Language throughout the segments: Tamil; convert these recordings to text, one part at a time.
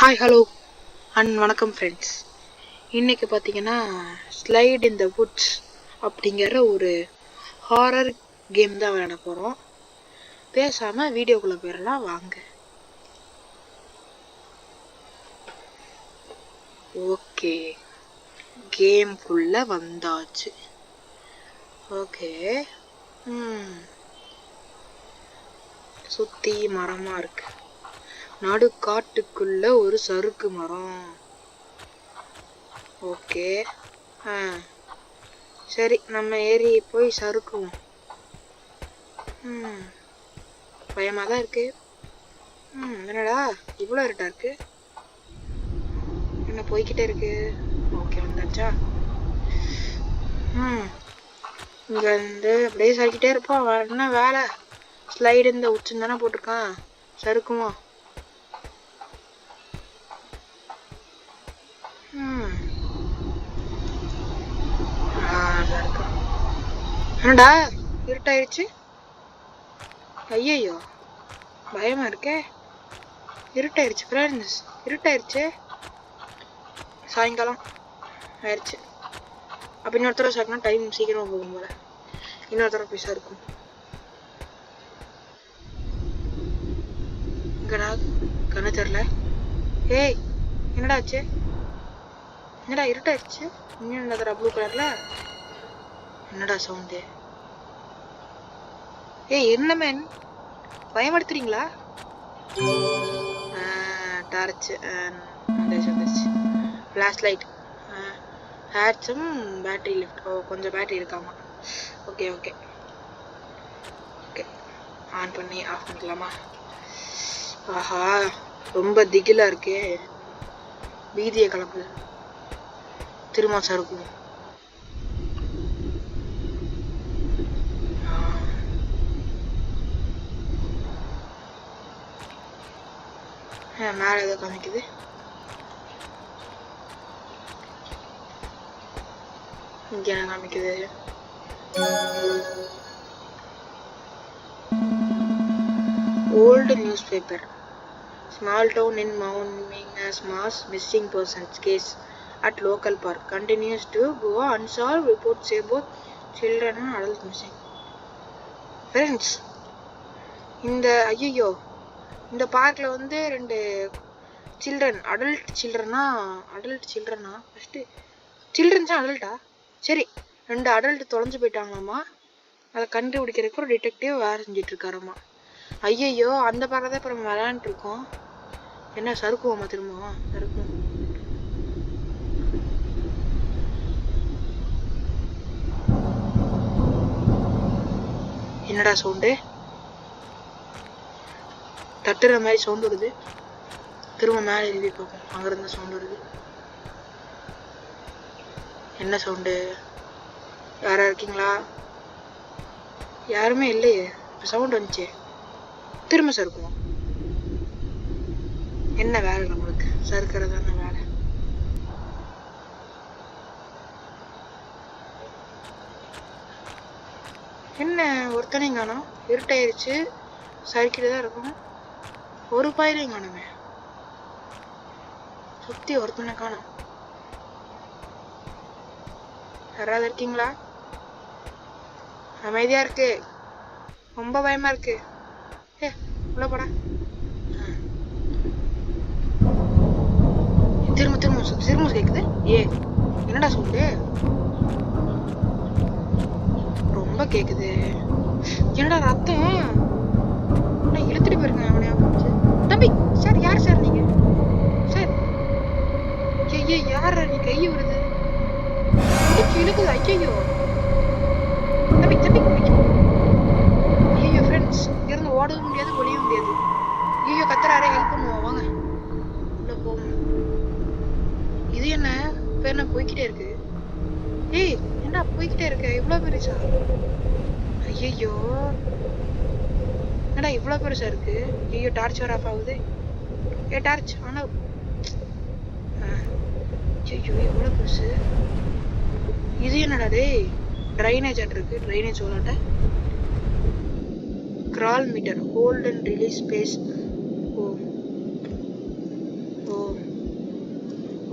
ஹாய் ஹலோ அண்ட் வணக்கம் ஃப்ரெண்ட்ஸ் இன்றைக்கி பார்த்தீங்கன்னா ஸ்லைட் இன் த வுட்ஸ் அப்படிங்கிற ஒரு ஹாரர் கேம் தான் விளையாட போகிறோம் பேசாமல் வீடியோக்குள்ளே போயிடலாம் வாங்க. ஓகே கேம்குள்ளே வந்தாச்சு. Okay hmm. சுற்றி மரமாக இருக்கு. நடு காட்டுக்குள்ள ஒரு சறுக்கு மரம். ஓகே. ஆ. சரி நம்ம ஏறி போய் சறுக்குவோம். ம். பயமாக தான் இருக்கு. ம் என்னடா? இவ்வளோ இருட்டா இருக்கு. என்ன போய்கிட்டே இருக்கு? ஓகே வந்தாச்சா? ம். இங்க அப்படியே சறுக்கிட்டே இருப்போம். என்ன வேலை? ஸ்லைடு இந்த உச்சம் தானே போட்டிருக்கான். சறுக்குமா என்னடா இருட்டாயிருச்சு ஐயையோ பயமா இருக்கே. இருட்டாயிருச்சு ஃப்ரெண்ட்ஸ் இருட்டாயிருச்சு சாயங்காலம் ஆயிடுச்சு. அப்போ இன்னொருத்தர சாப்பிட்டா டைம் சீக்கிரமாக போகும் போல. இன்னொருத்தர பைசா இருக்கும் இங்கடா கண்ணு தெரில ஏய் என்னடா ஆச்சு? என்னடா இருட்டாயிடுச்சு? இன்னும் என்னடா ப்ளூ கலர்ல என்னடா சவுண்டு ஏய் என்ன மேன் பயப்படுத்துறீங்களா டார்ச் வந்துச்சு வந்துச்சு ஃப்ளாஷ் லைட் ஹேட்ஸும் பேட்டரி லிஃப்ட் ஓ கொஞ்சம் பேட்டரி இருக்காமா? ஓகே ஓகே ஓகே ஆன் பண்ணி ஆஃப் பண்ணிக்கலாமா? ஆஹா ரொம்ப திகிலாக இருக்கே. பீதியை கலப்புது திரும்ப சறுக்கும் மேலே ஏதோ காமிக்குது. இங்கே என்ன காமிக்குது? Old news paper small town in Mount Mass missing persons case at local park. Continues to go unsolved reports say both children and adults missing. Friends இந்த ஐயோ இந்த பார்க்கில் வந்து ரெண்டு சில்ட்ரன் அடல்ட் சில்ட்ரனா அடல்ட் சில்ட்ரனா ஃபஸ்ட்டு சில்ட்ரன்ஸா அடல்ட்டா சரி ரெண்டு அடல்ட் தொலைஞ்சு போயிட்டாங்களாமா அதை கண்டுபிடிக்கிறதுக்கு ஒரு டிடெக்டிவ் வேலை செஞ்சுட்டு இருக்காராமா ஐயையோ அந்த பார்க்க தான் இப்போ நம்ம விளையாண்டுருக்கோம். என்ன சறுக்குவோமா திரும்பவும்? சறுக்குவோம். என்னடா சவுண்டு? தட்டுற மாதிரி சவுண்ட் வருது. திரும்ப மேலே எழுதி பார்ப்போம். அங்கேருந்து சவுண்ட் வருது. என்ன சவுண்டு? யாரா இருக்கீங்களா? யாருமே இல்லையே. இப்போ சவுண்ட் வந்துச்சே. திரும்ப சறுக்குவோம் என்ன வேலை நம்மளுக்கு? சறுக்கிறது தானே வேலை என்ன ஒருத்தனையும் காணும். இருட்டாயிருச்சு. சறுக்கிட்டு தான் இருக்கும். ஒரு பாயிலையும் காணுமே. சுத்தி ஒருத்தனை காணும். யாராவது இருக்கீங்களா? அமைதியா இருக்கு. ரொம்ப பயமா இருக்கு. ஏ உள்ள போடா. திரும்ப திரும்ப திரும்ப கேக்குது. ஏ என்னடா சொல்லு ரொம்ப கேக்குது. என்னடா ரத்தம் நான் இழுத்துட்டு போயிருக்கேன் அவனை தம்பி சார் யார் சார் நீங்க? சார் ஐயோ யார் நீ? கை வருது இடுப்பு இழுக்குது ஐயோ தம்பி தம்பி ஐயோ ஃப்ரெண்ட்ஸ் இருந்து ஓடவும் முடியாது ஒளியவும் முடியாது. ஐயோ கத்துறாரே ஹெல்ப் பண்ணுவோம் வாங்க. உள்ள போவோம் இது என்ன? பேர் என்ன? போய்கிட்டே இருக்கு. போய்கிட்டே இருக்க இவ்வளோ பெருசா ஐயோ என்னடா இவ்வளோ பெருசா இருக்கு? ஐயோ டார்ச் வர ஆஃப் ஆகுது ஏ டார்ச் ஆனால் ஐயோ எவ்வளோ பெருசு இது என்னடா டேய்? ட்ரைனேஜ் இருக்கு drainage ஓலாட்ட crawl meter hold and release space O. O.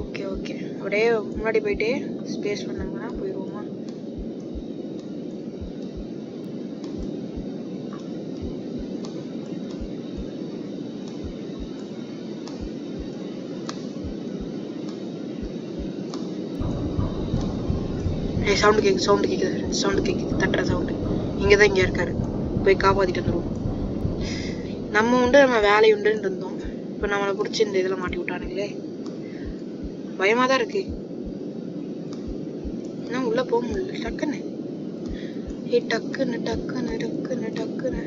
Okay okay. அப்படியே முன்னாடி போயிட்டு ஸ்பேஸ் பண்ணாங்கன்னா போயிடும் ஏய் சவுண்டு கேட்குது சவுண்டு கேட்குது சவுண்டு கேட்குது தட்டுற சவுண்டு இங்கே தான் இங்கே இருக்காரு. போய் காப்பாற்றிட்டு வந்துடுவோம் நம்ம உண்டு நம்ம வேலை உண்டுன்னு இருந்தோம். இப்போ நம்மளை பிடிச்சி இந்த இதில் மாட்டி விட்டானுங்களே. பயமாக தான் இருக்கு. இன்னும் உள்ளே போக முடியல. டக்குன்னு. ஏய் டக்குன்னு டக்குன்னு டக்குன்னு டக்குன்னு.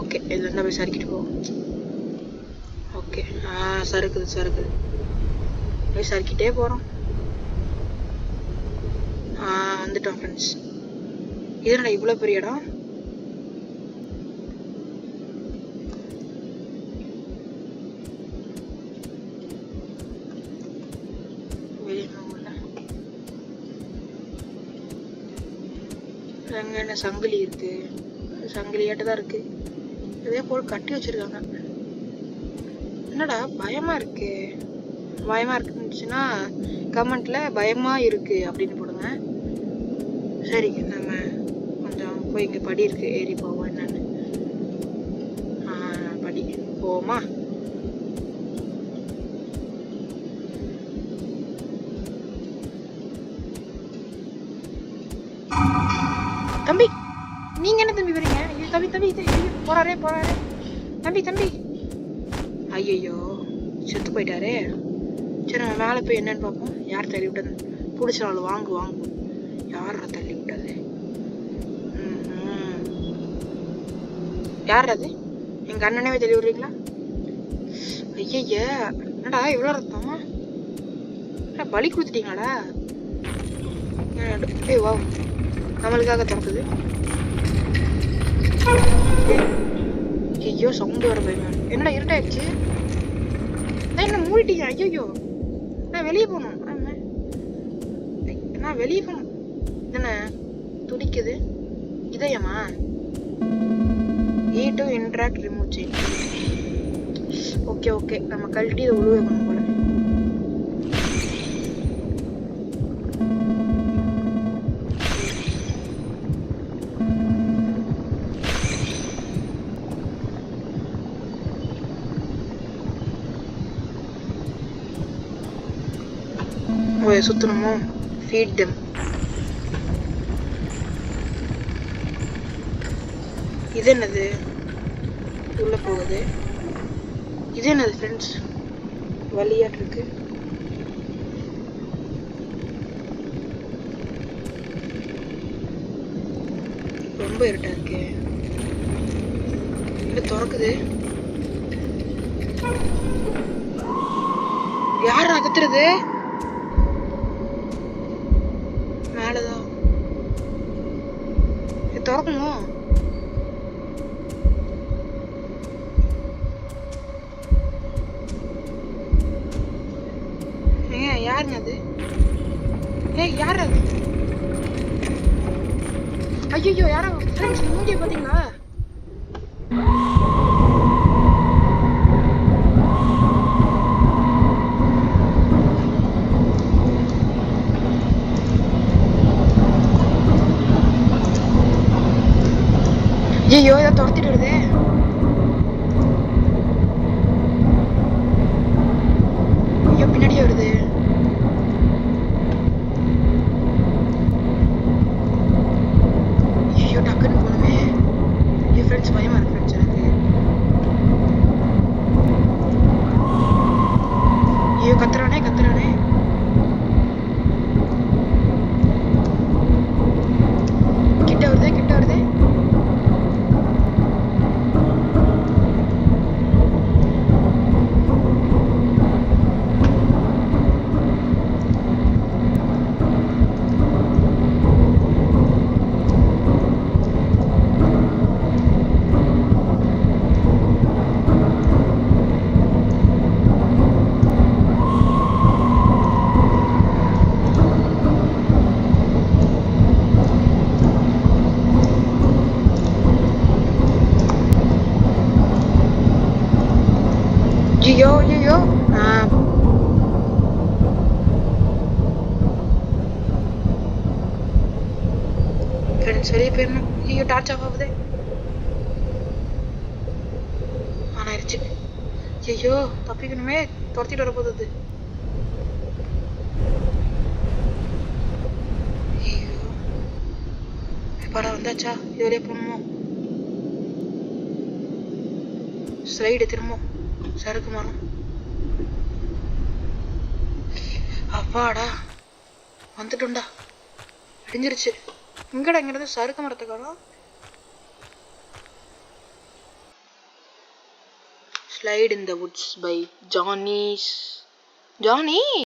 ஓகே இதில் இருந்தால் போய் சறுக்கிட்டு போவோம். ஓகே. ஆ சறுக்குது சறுக்குது. போய் சறுக்கிட்டே போகிறோம் வந்துட்டோம் ஃப்ரெண்ட்ஸ் இதனால் இவ்வளோ பெரிய இடம்? அங்கே என்ன சங்கிலி இருக்கு? சங்கிலியாட்டு தான் இருக்கு. இதே போல் கட்டி வச்சிருக்காங்க. என்னடா பயமா இருக்கு? பயமா இருக்குன்னுச்சுன்னா கமெண்ட்ல பயமா இருக்கு அப்படின்னு சரி நம்ம கொஞ்சம் போய் இங்கே படி இருக்கு. ஏறி போவோம் என்னன்னு படி. போவோமா? தம்பி நீங்க என்ன தம்பி வரீங்க? ஐயோ தம்பி தம்பி இது ஐயோ, போறாரே போறாரே. தம்பி தம்பி. ஐயோ செத்து போயிட்டாரே. சரி நம்ம மேலே போய் என்னன்னு பார்ப்போம். யார் தள்ளி விட்டது பிடிச்சாலும் வாங்கு வாங்கு. யார் தள்ளி விட்டது யார் அது எங்க அண்ணனவே தள்ளி விடுறீங்களா ஐயய்ய என்னடா இவ்வளோ ரத்தம்? பலி கொடுத்துட்டீங்களாடா? ஏய் வா நம்மளுக்காக திறக்குது. ஐயோ சவுண்டு வர பயமா என்னடா இருட்டாயிடுச்சு? நான் என்ன மூடிட்டீங்க? ஐயோ நான் வெளியே போகணும். நான் வெளியே போகணும். என்ன துடிக்குது? இதயமா? E to interact remove chain okay okay நம்ம கழட்டி இதை உழுவே பண்ணணும் போல. சுத்தணுமோ? ஃபீட் தெம் இது என்னது? உள்ள போகுது. இது என்னது ஃப்ரெண்ட்ஸ் வழியாட்டு இருக்கு. ரொம்ப இருட்டா இருக்கு. இல்லை திறக்குது. யார் அகத்துறது ஏய் யார்? அது ஐயோ யாரோ ஃப்ரெண்ட்ஸ் மூஞ்சிய பார்த்தீங்களா ஐயோ இதை துரத்திட்டு வருதே ஐயோ பின்னாடியே வருது ஐயோ டக்குன்னு போகணுமே என் ஃப்ரெண்ட்ஸ் பயமா இருக்கு ஃப்ரெண்ட்ஸ் எனக்கு ஐயோ கத்துறானே கத்துறானே கிட்ட வருதே கிட்ட வருதே ஐயோ ஐயோ ஆ வெளியே போயிடணும் ஐயோ டார்ச் ஆஃப் ஆகுது. ஆன் ஆயிடுச்சு ஐயோ தப்பிக்கணுமே. துரத்திட்டு வர போகுது ஐயோ படம் வந்தாச்சா? இது போகணுமோ? ஸ்லைடு திரும்பும் சறுக்கு மரம். அப்பாடா வந்துட்டோம்டா. அடிஞ்சிருச்சு இங்கடா இங்கிருந்து சறுக்கு மரத்தை காணும் slide in the woods by Janice Johnny